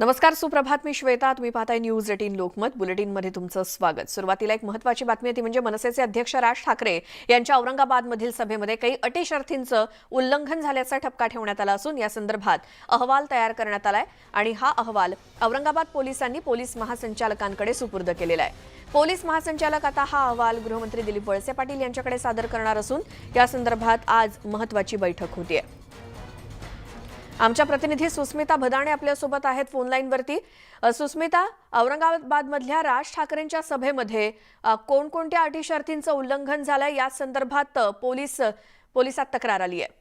नमस्कार सुप्रभात. मी श्वेता. तुम्ही पाहताय न्यूज एटीन लोकमत. बुलेटिनमध्ये तुमचं स्वागत. सुरुवातीला एक महत्वाची बातमी ती म्हणजे मनसेचे अध्यक्ष राज ठाकरे यांच्या औरंगाबादमधील सभेमध्ये काही अटी शर्थींचं उल्लंघन झाल्याचा ठपका ठेवण्यात आला असून या संदर्भात अहवाल तयार करण्यात आलाय आणि हा अहवाल औरंगाबाद पोलिसांनी पोलीस महासंचालकांकडे सुपूर्द केलेला आहे. पोलीस महासंचालक आता हा अहवाल गृहमंत्री दिलीप वळसे पाटील यांच्याकडे सादर करणार असून या संदर्भात आज महत्वाची बैठक होती आहे आमच्या प्रतिनिधी सुस्मिता भदाणे आपल्यासोबत आहेत फोनलाईनवरती अ, सुस्मिता औरंगाबादमधल्या राज ठाकरेंच्या सभेमध्ये कोणकोणत्या अटी शर्तींचं उल्लंघन झालंय? या संदर्भात पोलीस पोलिसात तक्रार आली आहे.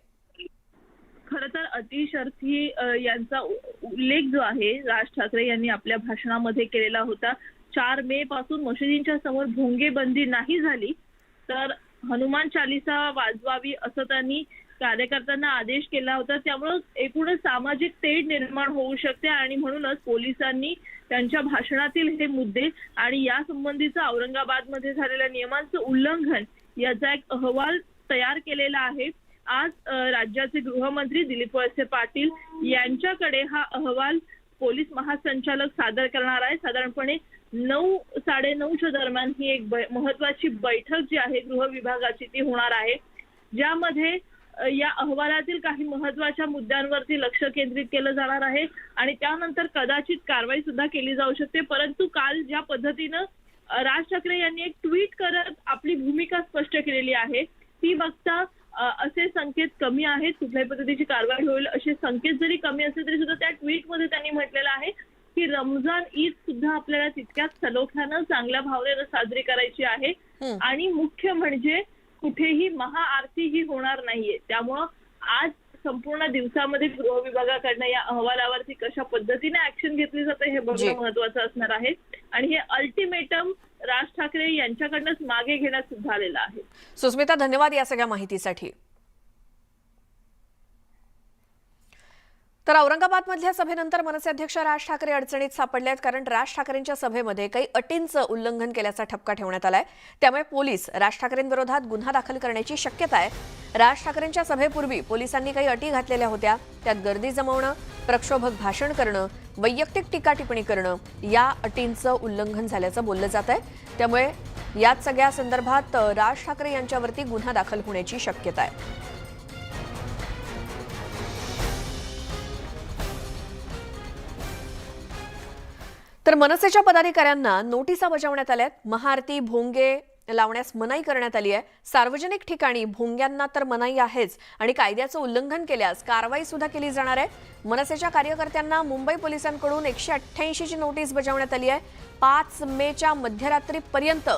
खर तर अतिशर्थी यांचा उल्लेख जो आहे राज ठाकरे यांनी आपल्या भाषणामध्ये केलेला होता. चार मे पासून मशिदींच्या समोर भोंगे बंदी नाही झाली तर हनुमान चालिसा वाजवावी असं त्यांनी कार्यकर्त्यांना आदेश केला होता. त्यामुळं एकूणच सामाजिक तेढ निर्माण होऊ शकते आणि म्हणूनच पोलिसांनी त्यांच्या भाषणातील हे मुद्दे आणि या संबंधीचं औरंगाबादमध्ये झालेल्या नियमांचं उल्लंघन याचा एक अहवाल तयार केलेला आहे. आज राज्याचे गृहमंत्री दिलीप वळसे पाटील यांच्याकडे हा अहवाल पोलीस महासंचालक सादर करणार आहे. साधारणपणे नऊ साडेनऊच्या दरम्यान ही एक महत्वाची बैठक जी आहे गृह विभागाची ती होणार आहे. ज्यामध्ये या अहवालातील काही महत्त्वाच्या मुद्द्यांवरती लक्ष केंद्रित केलं जाणार आहे आणि त्यानंतर कदाचित कारवाई सुद्धा केली जाऊ शकते परंतु काल ज्या पद्धतीनं राज ठाकरे यांनी एक ट्विट करत आपली भूमिका स्पष्ट केलेली आहे ती बघता असे संकेत कमी आहेत कुठल्याही पद्धतीची कारवाई होईल असे संकेत जरी कमी असले तरी सुद्धा त्या ट्विटमध्ये त्यांनी म्हटलेलं आहे की रमजान ईद सुद्धा आपल्याला तितक्याच सलोख्यानं चांगल्या भावनेनं साजरी करायची आहे. आणि मुख्य म्हणजे कुठेही महाआरती ही होणार नाहीये. त्यामुळं आज संपूर्ण दिवसामध्ये गृह विभागाकडनं या अहवालावरती कशा पद्धतीने ऍक्शन घेतली जाते हे. बघणं महत्वाचं असणार आहे. आणि हे अल्टिमेटम राज ठाकरे यांच्याकडनंच मागे घेण्यात सुद्धा आलेलं आहे. सुस्मिता धन्यवाद या सगळ्या माहितीसाठी. तर औरंगाबादमधल्या सभेनंतर मनसे अध्यक्ष राज ठाकरे अडचणीत सापडले आहेत कारण राज ठाकरेंच्या सभेमध्ये काही अटींचं उल्लंघन केल्याचा ठपका ठेवण्यात आलाय. त्यामुळे पोलीस राज ठाकरेंविरोधात गुन्हा दाखल करण्याची शक्यता आहे. राज ठाकरेंच्या सभेपूर्वी पोलिसांनी काही अटी घातलेल्या होत्या. त्यात गर्दी जमवणं प्रक्षोभक भाषण करणं वैयक्तिक टीका टिप्पणी करणं या अटींचं उल्लंघन झाल्याचं बोललं जात आहे. त्यामुळे याच सगळ्या संदर्भात राज ठाकरे यांच्यावरती गुन्हा दाखल होण्याची शक्यता आहे. तर मनसेच्या पदाधिकाऱ्यांना नोटिसा बजावण्यात आल्यात. महाआरती भोंगे लावण्यास मनाई करण्यात आली आहे. सार्वजनिक ठिकाणी भोंग्यांना तर मनाई आहेच आणि कायद्याचं उल्लंघन केल्यास कारवाई सुद्धा केली जाणार आहे. मनसेच्या कार्यकर्त्यांना मुंबई पोलिसांकडून एकशे अठ्ठ्याऐंशीची नोटीस बजावण्यात आली आहे. पाच मेच्या मध्यरात्रीपर्यंत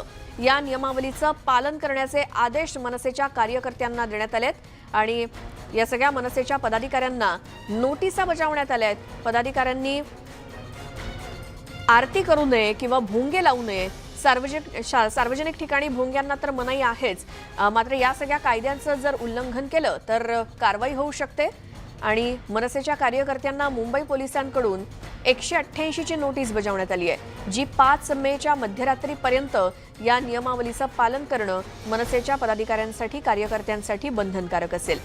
या नियमावलीचं पालन करण्याचे आदेश मनसेच्या कार्यकर्त्यांना देण्यात आलेत. आणि या सगळ्या मनसेच्या पदाधिकाऱ्यांना नोटिसा बजावण्यात आल्या आहेत. पदाधिकाऱ्यांनी आरती करू नये किंवा भोंगे लावू नये सार्वजनिक शा- सार्वजनिक ठिकाणी भोंग्यांना तर मनाई आहेच. मात्र या सगळ्या कायद्यांचं जर उल्लंघन केलं तर कारवाई होऊ शकते. आणि मनसेच्या कार्यकर्त्यांना मुंबई पोलिसांकडून एकशे अठ्ठ्याऐंशीची नोटीस बजावण्यात आली आहे जी पाच मेच्या मध्यरात्रीपर्यंत या नियमावलीचं पालन करणं मनसेच्या पदाधिकाऱ्यांसाठी कार्यकर्त्यांसाठी बंधनकारक असेल.